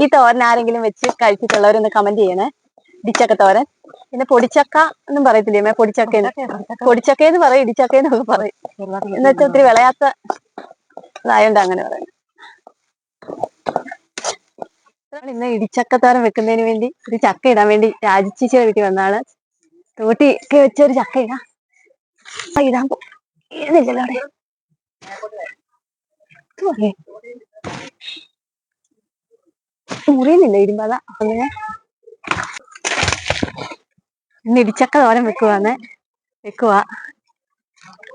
ഈ തോരൻ ആരെങ്കിലും വെച്ച് കഴിച്ചിട്ടുള്ളവരൊന്ന് കമന്റ് ചെയ്യണേ. ഇടിച്ചക്ക തോരൻ. പിന്നെ പൊടിച്ചക്ക എന്നും പറയത്തില്ലേ മേ പൊടിച്ചക്ക പൊടിച്ചക്ക എന്ന് പറയും ഇടിച്ചക്ക എന്നൊക്കെ പറയും. എന്നുവെച്ചാൽ ഒത്തിരി വിളയാത്ത ഇതായോണ്ട് അങ്ങനെ പറയുന്നത് ഇന്ന് ഇടിച്ചക്ക തോരൻ വെക്കുന്നതിന് വേണ്ടി ഒരു ചക്ക ഇടാൻ വേണ്ടി രാജിച്ചിച്ചിയുടെ വീട്ടിൽ വന്നാണ് തോട്ടി ഒക്കെ വെച്ച ഒരു ചക്ക ഇടാം ഇടാൻ ഇടുന്നില്ലല്ലോ അവിടെ. മുറിയുന്നില്ല ഇരുമ്പത? അങ്ങനെ ഇന്ന് ഇടിച്ചക്ക തോരൻ വെക്കുവാന്ന്. വെക്കുക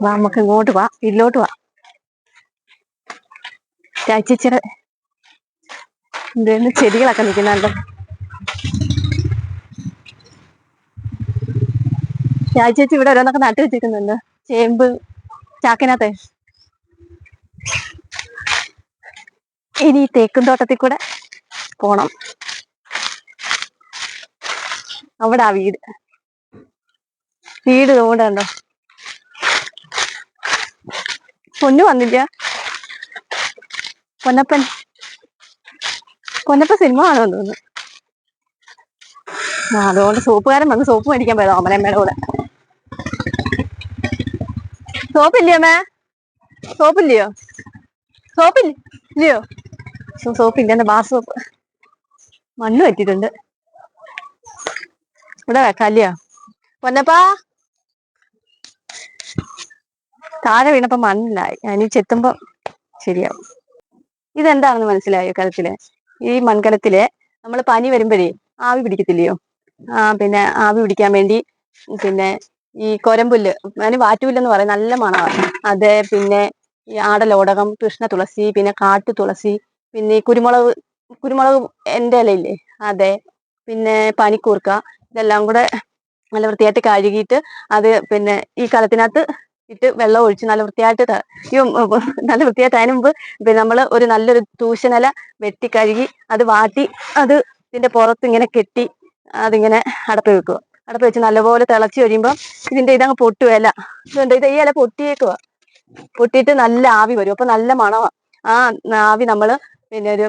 വാ നമുക്ക് ഇങ്ങോട്ട് വാ. ഇല്ലോട്ട് വാ. ചാച്ചിച്ചിറ എന്തായിരുന്നു ചെടികളൊക്കെ നിൽക്കുന്നുണ്ട്. രാജിച്ചേച്ചി ഇവിടെ ഓരോന്നൊക്കെ നട്ടു വെച്ചിരിക്കുന്നുണ്ട്. ചേമ്പ് ചാക്കിനകത്തെ. ഇനി തേക്കും തോട്ടത്തിൽ കൂടെ പോണം. അവിടെ വീട്. വീട് ഇവിടെ ഉണ്ടോ പൊന്നു വന്നില്ല. പൊന്നപ്പൻ. പൊന്നപ്പൻ സിനിമ കാണുമെന്ന് തോന്നുന്നു. ആ അതുകൊണ്ട് സോപ്പുകാരൻ വന്ന് സോപ്പ് മേടിക്കാൻ പോയതാ അമ്മനമ്മയുടെ കൂടെ. സോപ്പില്ലയോ അമ്മേ? സോപ്പില്ലയോ? സോപ്പില്ല ഇല്ലയോ? സോ- സോപ്പില്ല ബാർ സോപ്പ്. മണ്ണ് പറ്റിയിട്ടുണ്ട് ഇവിടെ വെക്കാല്ലയോ പൊന്നപ്പാ. താഴെ വീണപ്പോ മണ്ണിലായി. ഇനി ചെത്തുമ്പോ ശരിയാവും. ഇതെന്താണെന്ന് മനസ്സിലായോ കലത്തിൽ ഈ മൺകലത്തിൽ നമ്മൾ പനി വരുമ്പോഴേ ആവി പിടിക്കത്തില്ലയോ? ആ പിന്നെ ആവി പിടിക്കാൻ വേണ്ടി പിന്നെ ഈ കൊരമ്പുല്ല് അതിന് വാറ്റുപുല്ലെന്ന് പറയും. നല്ല മണമാണ് അത് പിന്നെ ഈ ആടലോടകം കൃഷ്ണ തുളസി പിന്നെ കാട്ടു തുളസി പിന്നെ ഈ കുരുമുളക് കുരുമുളക് എന്റെ ഇലയില്ലേ? അതെ. പിന്നെ പനിക്കൂർക്ക. ഇതെല്ലാം കൂടെ നല്ല വൃത്തിയായിട്ട് കഴുകിയിട്ട് അത് പിന്നെ ഈ കലത്തിനകത്ത് ഇട്ട് വെള്ളം ഒഴിച്ച് നല്ല വൃത്തിയായിട്ട് നല്ല വൃത്തിയായിട്ട് അതിന് മുമ്പ് പിന്നെ നമ്മൾ ഒരു നല്ലൊരു തൂശനില വെട്ടി കഴുകി അത് വാട്ടി അത് ഇതിന്റെ പുറത്ത് ഇങ്ങനെ കെട്ടി അതിങ്ങനെ അടപ്പ് വെക്കുക. അടപ്പ് വെച്ച് നല്ലപോലെ തിളച്ച് കഴിയുമ്പോൾ ഇതിന്റെ ഇതങ്ങ് പൊട്ടുകയല്ല ഇതുണ്ട് ഇത് ഈ ഇല പൊട്ടിയേക്കുക പൊട്ടിയിട്ട് നല്ല ആവി വരും. അപ്പൊ നല്ല മണമാ ആ ആവി നമ്മൾ പിന്നെ ഒരു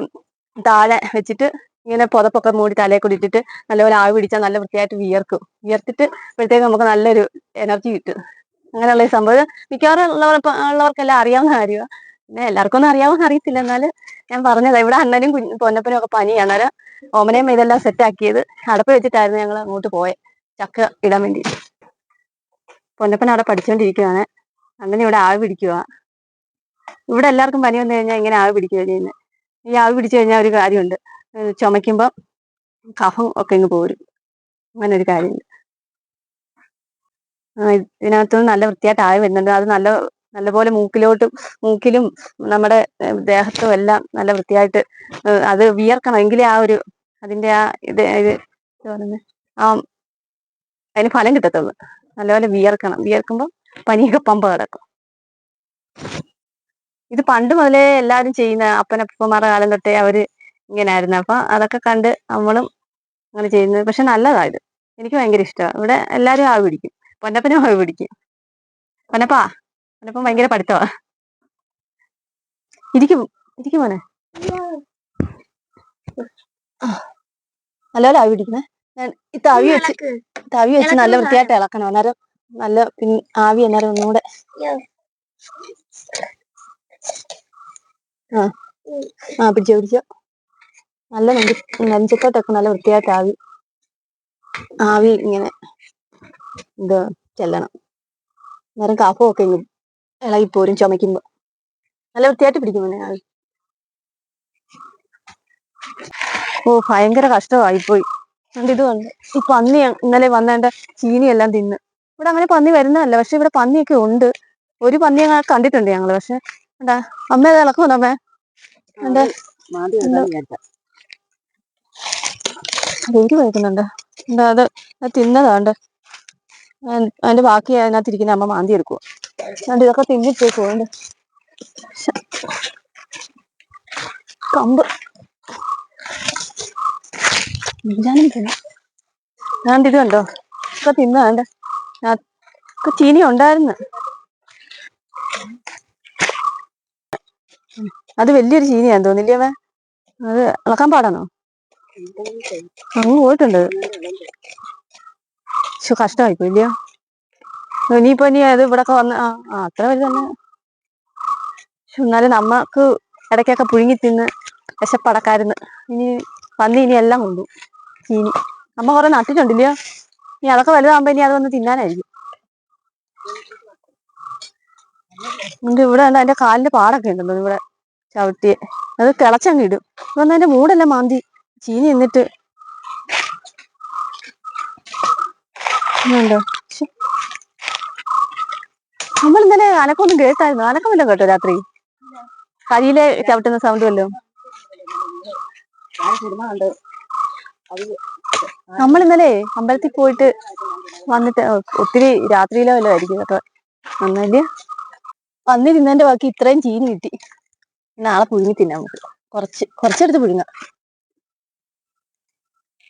താഴെ വെച്ചിട്ട് ഇങ്ങനെ പുതപ്പൊക്കെ മൂടി തലയെ കൂടി ഇട്ടിട്ട് നല്ലപോലെ ആവി പിടിച്ചാൽ നല്ല വൃത്തിയായിട്ട് വിയർക്കും. വിയർത്തിട്ട് ഇപ്പോഴത്തേക്ക് നമുക്ക് നല്ലൊരു എനർജി കിട്ടും. അങ്ങനെയുള്ള സംഭവം. മിക്കവാറും ഉള്ളവർ ഉള്ളവർക്കെല്ലാം അറിയാവുന്ന കാര്യമാണ് പിന്നെ എല്ലാവർക്കും ഒന്നും അറിയാവുന്ന അറിയത്തില്ല. എന്നാൽ ഞാൻ പറഞ്ഞത് ഇവിടെ അണ്ണനും കുഞ്ഞു പൊന്നപ്പനും ഒക്കെ പനിയാണ്. അന്നേരം ഓമനയും ഇതെല്ലാം സെറ്റ് ആക്കിയത്. അടപ്പ് വെച്ചിട്ടായിരുന്നു ഞങ്ങൾ അങ്ങോട്ട് പോയത് ചക്ക ഇടാൻ വേണ്ടി പൊന്നപ്പൻ അവിടെ പഠിച്ചുകൊണ്ടിരിക്കുവാണ് അണ്ണൻ ഇവിടെ ആവി പിടിക്കുക ഇവിടെ എല്ലാവർക്കും പനി വന്നു കഴിഞ്ഞാൽ ഇങ്ങനെ ആവി പിടിക്കുക ചെയ്യുന്നത് ഈ ആവി പിടിച്ചു കഴിഞ്ഞാൽ ഒരു കാര്യമുണ്ട്. ചുമയ്ക്കുമ്പോൾ കഫം ഒക്കെ ഇങ്ങ് പോരും. അങ്ങനെ ഒരു കാര്യമുണ്ട് ഇതിനകത്ത് നല്ല വൃത്തിയായിട്ട് ആവി വരുന്നുണ്ട്. അത് നല്ല നല്ലപോലെ മൂക്കിലോട്ടും മൂക്കിലും നമ്മുടെ ദേഹത്തും എല്ലാം നല്ല വൃത്തിയായിട്ട് അത് വിയർക്കണം. എങ്കിലേ ആ ഒരു അതിന്റെ ആ ഇത് ഇത് ആ അതിന് ഫലം കിട്ടത്തുള്ളൂ. നല്ലപോലെ വിയർക്കണം. വിയർക്കുമ്പോൾ പനിയൊക്കെ പമ്പ കിടക്കും. ഇത് പണ്ട് മുതലേ എല്ലാവരും ചെയ്യുന്ന അപ്പനപ്പന്മാരുടെ കാലം തൊട്ടേ അവർ ഇങ്ങനെ ആയിരുന്നു അപ്പൊ അതൊക്കെ കണ്ട് നമ്മളും അങ്ങനെ ചെയ്യുന്നത്. പക്ഷെ നല്ലതാ ഇത്. എനിക്ക് ഭയങ്കര ഇഷ്ടമാണ് ഇവിടെ എല്ലാരും ആവി പിടിക്കും. പൊന്നപ്പനും ആവി പിടിക്കും. പൊന്നപ്പാ പൊന്നപ്പൻ ഭയങ്കര പഠിത്തമാ ഇരിക്കും ഇരിക്കും മോനെ. നല്ലപോലെ ആവി പിടിക്കണേ ഞാൻ ഈ തവി വെച്ച് തവി വെച്ച് നല്ല വൃത്തിയായിട്ട് ഇളക്കണം. അന്നേരം നല്ല പിൻ- ആവി അന്നേരം ഒന്നുകൂടെ ആ. ആ പിടിച്ചോ പിടിച്ചോ. നല്ല നെഞ്ച നെഞ്ചത്തോട്ടൊക്കെ നല്ല വൃത്തിയായിട്ട് ആവി ആവി ഇങ്ങനെ ഇത് ചെല്ലണം. അന്നേരം കഫമൊക്കെ ഇങ്ങ് ഇളകിപ്പോരും ചുമയ്ക്കുമ്പോൾ നല്ല വൃത്തിയായിട്ട് പിടിക്കും മോനെ ആവി. ഓ ഭയങ്കര കഷ്ടമായിപ്പോയി. അതുകൊണ്ട് ഇത് കണ്ട്. ഈ പന്നി ഇന്നലെ വന്നേണ്ട ചീനിയെല്ലാം തിന്ന്. ഇവിടെ അങ്ങനെ പന്നി വരുന്നതല്ല പക്ഷെ ഇവിടെ പന്നിയൊക്കെ ഉണ്ട്. ഒരു പന്നി ഞങ്ങൾ കണ്ടിട്ടുണ്ട് ഞങ്ങൾ പക്ഷെ എന്താ? അമ്മ അത് ഇളക്കുമോ അമ്മേ? എന്താ? കഴിക്കുന്നുണ്ട്. എന്താ അത് തിന്നതാണ്ട് അതിന്റെ ബാക്കി അതിനകത്ത് ഇരിക്കുന്ന അമ്മ മാന്തി എടുക്കുക അതുകൊണ്ട് ഇതൊക്കെ തിന്നിട്ടേക്കുണ്ട് കമ്പ്. ഞാൻ ഇത് കണ്ടോ? ഒക്കെ തിന്നാണ്ട് ഒക്കെ ചീനി ഉണ്ടായിരുന്നു. അത് വലിയൊരു ചീനിയാന്ന് തോന്നില്ലേ അവൻ? അത് ഇളക്കാൻ പാടാണോ? അങ്ങ് പോയിട്ടുണ്ട്. പക്ഷെ കഷ്ടമായി പോയില്ലയോ ഇനിയിപ്പോ ഇനി അത് ഇവിടെ വന്ന് ആ അത്ര വലുതന്നെ എന്നാലും നമ്മക്ക് ഇടയ്ക്കൊക്കെ പുഴുങ്ങി തിന്ന് വിശപ്പടക്കാരുന്ന് ഇനി പന്നി ഇനി എല്ലാം കൊണ്ടു. ചീനി അമ്മ കുറെ നട്ടിട്ടുണ്ടില്ലയോ? ഇനി അതൊക്കെ വലുതാകുമ്പോ ഇനി അത് വന്ന് തിന്നാനായിരിക്കും. ഉണ്ട് ഇവിടെ ഉണ്ട് അതിന്റെ കാലിന്റെ പാടൊക്കെ ഉണ്ടല്ലോ ഇവിടെ ചവിട്ടിയെ. അത് കിളച്ചങ്ങ് ഇടും. ഇതൊന്നും അതിന്റെ മൂടെല്ലാം മാന്തി ചീനി എന്നിട്ട് നമ്മൾ ഇന്നലെ അനക്കൊന്നും കേട്ടായിരുന്നു? അനക്കമില്ല കേട്ടോ രാത്രി? കരിയിലെ ചവിട്ടുന്ന സൗണ്ട് വല്ലോ? നമ്മൾ ഇന്നലെ അമ്പലത്തിൽ പോയിട്ട് വന്നിട്ട് ഒത്തിരി രാത്രിയിലോ വല്ലതായിരിക്കും കേട്ടോ. വന്നല്ലേ വന്നിരുന്നതിന്റെ ബാക്കി ഇത്രയും ചീനി കിട്ടി. നാളെ പുഴുങ്ങി തിന്നാൻ നമുക്ക് കുറച്ച് കുറച്ചെടുത്ത് പുഴുങ്ങ.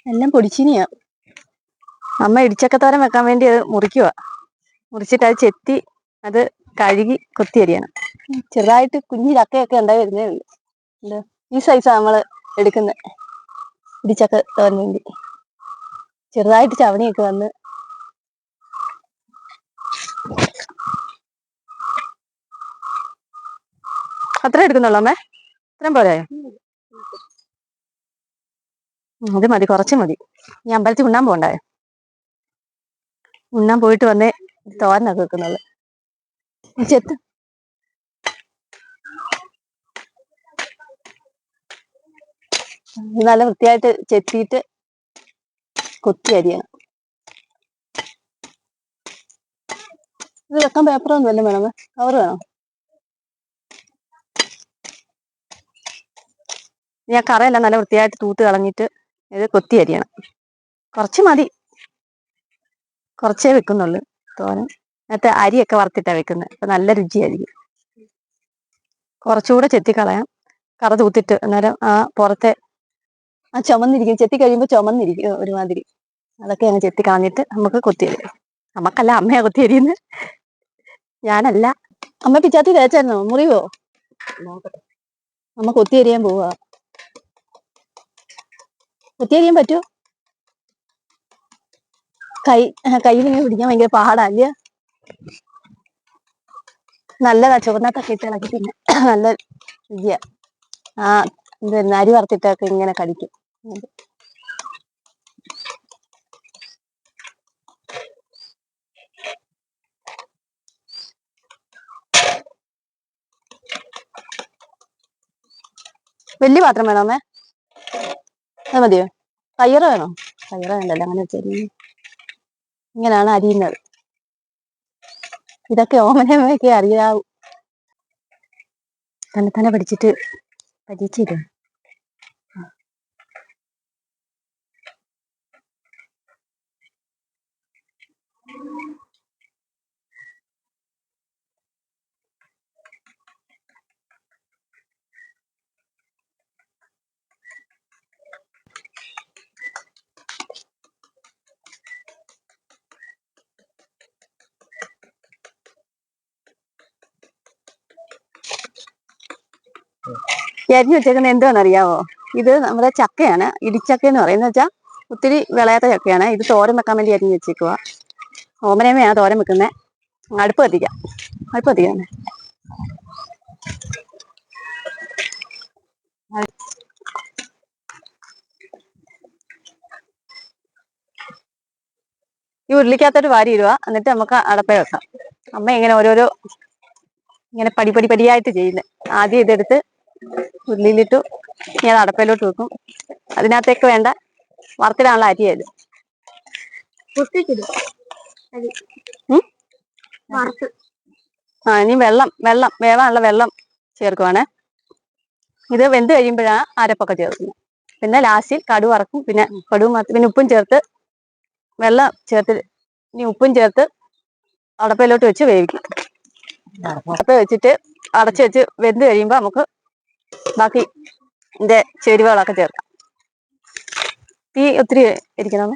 എല്ലാം പൊടിച്ചീനിയാ. അമ്മ ഇടിച്ചക്കത്തോരൻ വെക്കാൻ വേണ്ടി അത് മുറിക്കുക മുറിച്ചിട്ട് അത് ചെത്തി അത് കഴുകി കൊത്തി അരിയണം. ചെറുതായിട്ട് കുഞ്ഞു ചക്കയൊക്കെ ഉണ്ടായി വരുന്നേ ഉള്ളൂ. ഈ സൈസാ നമ്മൾ എടുക്കുന്നത് ഇടിച്ചക്ക വേണ്ടി. ചെറുതായിട്ട് ചവണിയൊക്കെ വന്ന് അത്ര എടുക്കുന്നുള്ളൂ അമ്മേ? ഇത്രയും പോരായോ? അത് മതി കുറച്ച് മതി. ഈ അമ്പലത്തിൽ ഉണ്ണാൻ പോണ്ടായോ? ഉണ്ണാൻ പോയിട്ട് വന്നേ തോരനൊക്കെ വെക്കുന്നുള്ളു ചെത്ത്. നല്ല വൃത്തിയായിട്ട് ചെത്തിയിട്ട് കൊത്തി അരിയണം. ഇത് വെക്കാൻ പേപ്പറൊന്നും വല്ലതും മേഡം കവർ വേണോ? ഞാൻ കറയെല്ലാം നല്ല വൃത്തിയായിട്ട് തൂത്ത് കളഞ്ഞിട്ട് ഇത് കൊത്തി അരിയണം. കുറച്ച് മതി. കുറച്ചേ വെക്കുന്നുള്ളൂ തോരൻ. അതിനകത്ത് അരിയൊക്കെ വറുത്തിട്ടാണ് വെക്കുന്നത് അപ്പൊ നല്ല രുചിയായിരിക്കും. കുറച്ചുകൂടെ ചെത്തി കളയാം. കറ തൂത്തിട്ട് അന്നേരം ആ പുറത്തെ ആ ചുമന്നിരിക്കും. ചെത്തി കഴിയുമ്പോൾ ചുമന്നിരിക്കും ഒരുമാതിരി. അതൊക്കെ അങ്ങ് ചെത്തി കളഞ്ഞിട്ട് നമുക്ക് കൊത്തി അരിയാം. നമുക്കല്ല അമ്മയാ കൊത്തി അരിയുന്നത് ഞാനല്ല. അമ്മ പിച്ചാത്തി തേച്ചായിരുന്നോ? മുറിവോ? അമ്മ കൊത്തി അരിയാൻ പോവാ. കൊത്തി പറ്റൂ കൈ കയ്യിലിങ്ങനെ പിടിക്കാൻ ഭയങ്കര പാടല്ലേ നല്ലതാ ചുവന്നത്തൊക്കെ ഇട്ട് ഇളക്കി പിന്നെ നല്ല രുചിയാ ആ എന്താ അരി വറുത്തിട്ടൊക്കെ ഇങ്ങനെ കടിക്കും. വലിയ പാത്രം വേണോ അമ്മേ? അത് മതിയോ? കയ്യറ വേണോ? കയ്യറ വേണ്ടല്ലോ അങ്ങനെ വെച്ചാൽ ഇങ്ങനെയാണ് അരിയുന്നത്. ഇതൊക്കെ ഓമനമ്മയൊക്കെ അറിയാവൂ. തന്നെ തന്നെ പഠിച്ചിട്ട് പരീക്ഷയില്ല ഈ വെച്ചേക്കുന്നത് എന്താണെന്ന് അറിയാവോ ഇത് നമ്മുടെ ചക്കയാണ്. ഇടിച്ചക്ക എന്ന് പറയുന്നത് വെച്ചാൽ ഒത്തിരി വിളയാത്ത ചക്കയാണ്. ഇത് തോരൻ വെക്കാൻ വേണ്ടി അരിഞ്ഞു വെച്ചേക്കുക ഓമനേമയാണ് തോരം വെക്കുന്നത് അടുപ്പ് കത്തിക്കാം. അടുപ്പ് കത്തിക്കാം. ഈ ഉരുളിക്കകത്തോട്ട് വാരി ഇടുക എന്നിട്ട് നമുക്ക് അടപ്പേ വെക്കാം. അമ്മ ഇങ്ങനെ ഓരോരോ ഇങ്ങനെ പടി പടി പടിയായിട്ട് ചെയ്യുന്നത് ആദ്യം ഇതെടുത്ത് ഉരുളിയിലിട്ടു. ഇനി അത് അടപ്പയിലോട്ട് വെക്കും. അതിനകത്തേക്ക് വേണ്ട വറുത്തിലാണല്ലോ അരിയത്? ആ ഇനി വെള്ളം വെള്ളം വേവാനുള്ള വെള്ളം ചേർക്കുവാണ്. ഇത് വെന്ത് കഴിയുമ്പോഴാണ് അരപ്പൊക്കെ ചേർക്കുന്നത്. പിന്നെ ലാസ്റ്റിൽ കടു വറക്കും. പിന്നെ കടുവ് പിന്നെ ഉപ്പും ചേർത്ത് വെള്ളം ചേർത്ത് ഇനി ഉപ്പും ചേർത്ത് അടപ്പയിലോട്ട് വെച്ച് വേവിക്കും. അടപ്പ് വെച്ചിട്ട് അടച്ചു വെച്ച് വെന്ത് കഴിയുമ്പോൾ നമുക്ക് ബാക്കി ഇതിന്റെ ചേരുവകളൊക്കെ ചേർക്കാം. തീ ഒത്തിരി ഇരിക്കണം?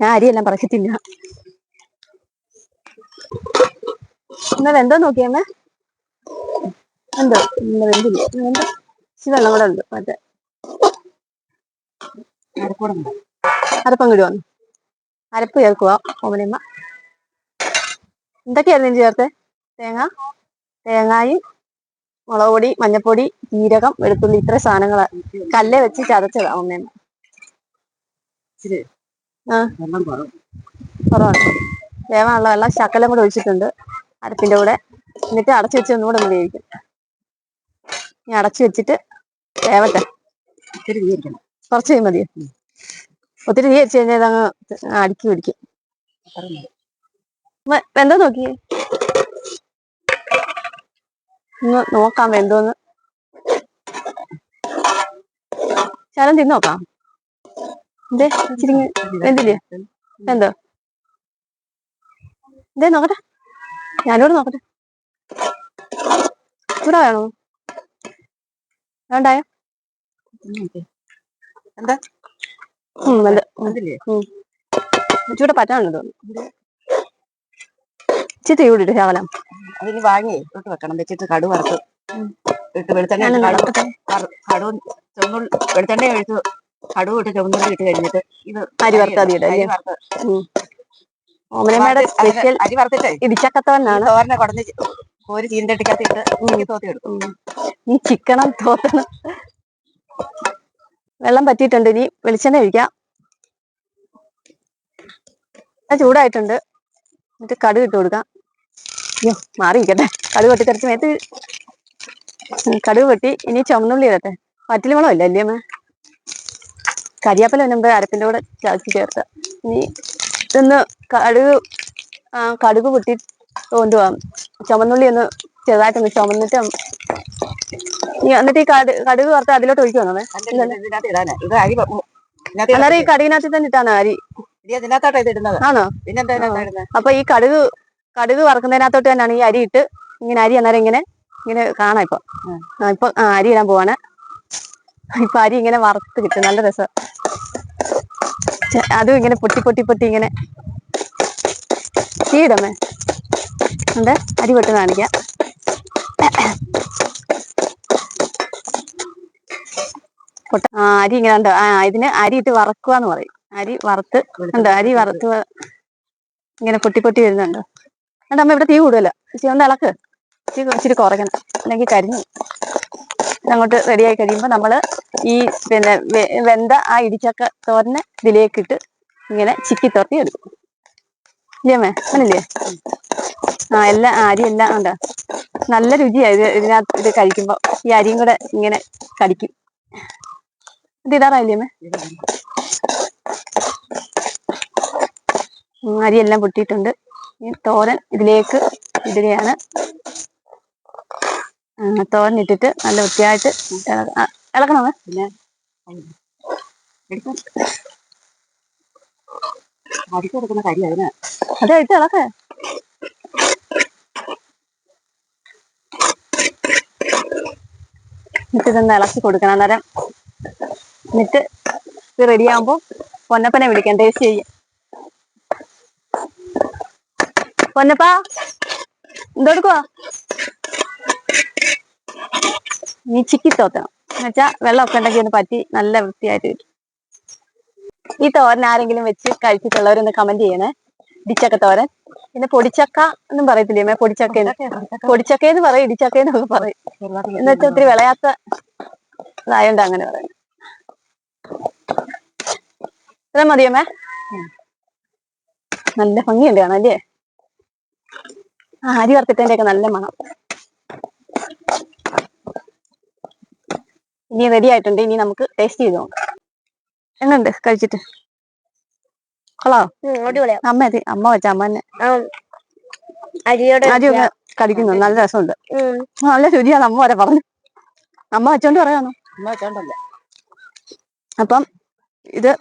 ഞാൻ അരിയെല്ലാം തിന്നാ എന്നാൽ എന്തോ നോക്കിയമ്മേ എന്തോ വെന്തില്ല. എന്തോ വെള്ളം കൂടെ ഉണ്ട്. മറ്റേ അരപ്പം കിടുവാന്ന് അരപ്പ് ചേർക്കുക ഓമനമ്മ എന്തൊക്കെയായിരുന്നു ഇനി ചേർത്ത്? തേങ്ങ തേങ്ങായും മുളക് പൊടി മഞ്ഞപ്പൊടി ജീരകം വെളുത്തുള്ളി ഇത്ര സാധനങ്ങൾ കല്ലേ വെച്ച് ചതച്ചതാ അമ്മേമ്മ കുറവാണ്. വേവാനുള്ള വെള്ളം ശക്കലം കൂടെ ഒഴിച്ചിട്ടുണ്ട്. അരപ്പിന്റെ കൂടെ. എന്നിട്ട് അടച്ചു വെച്ച് ഒന്നുകൂടെ ഒന്ന് വേവിക്കും. ഇനി അടച്ചു വെച്ചിട്ട് വേവട്ടെ. കുറച്ച് മതി ഒത്തിരി തീ വെച്ച് കഴിഞ്ഞാൽ അങ്ങ് അടുക്കി പിടിക്കും. വെന്തോ നോക്കിയേ ഒന്ന് നോക്കാം വെന്തോന്ന്. ശരം തിന്ന് നോക്കാം. എന്തേ? ഇച്ചിരി വെന്തില്ലേ? എന്തോ എന്തേ നോക്കട്ടെ. ഞാനോട് നോക്കട്ടെ. ചൂടാ വേണോ? വേണ്ടായോ? എന്താ? ഉം, വെന്ത്. ഉം. ചൂടെ പറ്റാനുണ്ട് തോന്നുന്നു. ഇച്ചിരി തീ കൂടിയിട്ട് ശകലം അതിന് വാങ്ങി ഇട്ട് വെക്കണം. വെച്ചിട്ട് കടു വറുത്ത് ഇട്ട് ഞാനൊന്ന് കടു ചുവന്നുള്ളി വെളിച്ചെണ്ണ ഒഴിച്ച് കടുവ് ഇട്ട് ചുവന്നുള്ളി ഇട്ട് കഴിഞ്ഞിട്ട് ഇത് അരി വറുത്ത് അത് ഓമനമ്മയുടെ സ്പെഷ്യൽ അരി വറുത്തിട്ടേ ഈ ഇടിച്ചക്കത്തോനാണ് തോരനെ കുടഞ്ഞ് ഒരു ചീന്തട്ടിക്കകത്ത് ഇട്ട് ഉരുക്കി തോത്തി എടുക്കും ഈ ചിക്കണം തോത്തണം വെള്ളം പറ്റിയിട്ടുണ്ട്. ഇനി വെളിച്ചെണ്ണ ഒഴിക്കാം. ചൂടായിട്ടുണ്ട്. എന്നിട്ട് കടുക് ഇട്ട് കൊടുക്കാം. അയ്യോ മാറിയിരിക്കട്ടെ. കടുക് വെട്ടി തെറിച്ച് മേത്ത്. കടുക് വെട്ടി. ഇനി ചുമന്നുള്ളി ഇടട്ടെ. മുളം ഇല്ല അല്ലേ അമ്മ കരിയാപ്പല മുമ്പ് അരപ്പിന്റെ കൂടെ ചതച്ച് ചേർത്ത. ഇനി ഇതൊന്ന് കടുക് ആ കടുക് പൊട്ടി തോണ്ടുവാ ചുമന്നുള്ളി ഒന്ന് ചെറുതായിട്ടൊന്ന് ചുമന്നിട്ട് എന്നിട്ട് ഈ കടു കടുക് വറുത്ത് അതിലോട്ട് ഒഴിക്കുവാണോ അല്ല, ഇത് ഇതിനകത്ത് ഇടാനാ. ഇത് അരി വ- ഉം. ഇതിനകത്ത് അന്നേരം ഈ കടുകിനകത്ത് തന്നെ ഇട്ടാണ് അരി? ആണോ? അപ്പൊ ഈ കടുക് കടുക് വറുക്കുന്നതിനകത്തോട്ട് തന്നെയാണ് ഈ അരി ഇട്ട് ഇങ്ങനെ അരി അന്നേരം ഇങ്ങനെ ഇങ്ങനെ കാണാം ഇപ്പൊ. ഇപ്പൊ ആ, അരി ഇടാൻ പോവാണ്. ഇപ്പൊ അരി ഇങ്ങനെ വറുത്ത് കിട്ടും. നല്ല രസം. അതും ഇങ്ങനെ പൊട്ടി പൊട്ടി പൊട്ടി ഇങ്ങനെ. തീടമേ ഉണ്ട്. അരി പൊട്ട് കാണിക്കാം. ആ അരി ഇങ്ങനെ ഉണ്ട്. ആ ഇതിന് അരി ഇട്ട് വറക്കുക എന്ന് പറയും. അരി വറുത്ത് ഉണ്ട്. അരി വറുത്ത് ഇങ്ങനെ പൊട്ടി പൊട്ടി വരുന്നുണ്ട്. എന്നിട്ട് അമ്മ ഇവിടെ തീ കൂടുതല ഇച്ചിരി ഒന്ന് ഇളക്ക്. തീ ഇച്ചിരി കുറയ്ക്കണം. അല്ലെങ്കിൽ കരിഞ്ഞു അങ്ങോട്ട് റെഡിയായി കഴിയുമ്പോൾ നമ്മൾ ഈ പിന്നെ വെന്ത ആ ഇടിച്ചക്ക തോരനെ ഇതിലേക്കിട്ട് ഇങ്ങനെ ചിക്കി തോർത്തി എടുക്കും. ഇല്ലേ അങ്ങനല്ലേ ആ എല്ലാം അരി എല്ലാം ഉണ്ട്? നല്ല രുചിയാണ് ഇത്. ഇതിനകത്ത് ഇത് കഴിക്കുമ്പോൾ ഈ അരിയും കൂടെ ഇങ്ങനെ കടിക്കും. ഇത് ഇടാറായില്ലേ അമ്മേ? അരിയെല്ലാം പൊട്ടിയിട്ടുണ്ട്. ഈ തോരൻ ഇതിലേക്ക് ഇടുകയാണ്. തോരൻ ഇട്ടിട്ട് നല്ല വൃത്തിയായിട്ട് ഇളക്കണം? ആ, ഇളക്കണമേ അടിച്ചു കൊടുക്കുന്ന കരി അതിന്. അതെ ഇട്ട് ഇളക്ക. എന്നിട്ട് ഇതൊന്ന് ഇളക്കി കൊടുക്കണം. അന്നേരം എന്നിട്ട് ഇത് റെഡിയാകുമ്പോൾ പൊന്നപ്പനെ വിളിക്കാം. ടേസ്റ്റ് ചെയ്യാം. പൊന്നപ്പ എന്തെടുക്കുവാ നീ ചിക്കി തോത്തണം. എന്നുവെച്ചാ വെള്ളമൊക്കെ ഉണ്ടെങ്കിൽ ഒന്ന് പറ്റി നല്ല വൃത്തിയായിട്ട് കിട്ടും. ഈ തോരൻ ആരെങ്കിലും വെച്ച് കഴിച്ചിട്ടുള്ളവരൊന്ന് കമന്റ് ചെയ്യണേ. ഇടിച്ചക്ക തോരൻ. പിന്നെ പൊടിച്ചക്ക എന്നും പറയത്തില്ലേ മേ പൊടിച്ചക്ക പൊടിച്ചക്ക എന്ന് പറയും ഇടിച്ചക്ക എന്നൊക്കെ പറയും. എന്ന് വെച്ചാൽ ഒത്തിരി വിളയാത്ത ഇതായോണ്ട് അങ്ങനെ പറയും. ഇത്ര മതിയമ്മേ നല്ല ഭംഗിയുണ്ട് കാണാം അല്ലേ? അരി വറുത്തിട്ടതിന്റെ ഒക്കെ നല്ല മണം. ഇനി റെഡി ആയിട്ടുണ്ട്. ഇനി നമുക്ക് ടേസ്റ്റ് ചെയ്ത് നോക്കാം. എങ്ങനുണ്ട്? കഴിച്ചിട്ട്? കൊള്ളാം അടിപൊളിയാ. അമ്മ അതി അമ്മ വെച്ച അമ്മ തന്നെ. അരിയൊക്കെ അരി കടിക്കുന്നു നല്ല രസമുണ്ട്. നല്ല രുചിയാണ് അമ്മ വരെ പറഞ്ഞു. അമ്മ വെച്ചോണ്ട് പറയാന്നു? അപ്പം ഇത്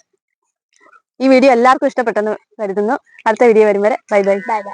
ഈ വീഡിയോ എല്ലാവർക്കും ഇഷ്ടപ്പെട്ടെന്ന് കരുതുന്നു. അടുത്ത വീഡിയോ വരും വരെ ബൈ ബൈ. Bye bye.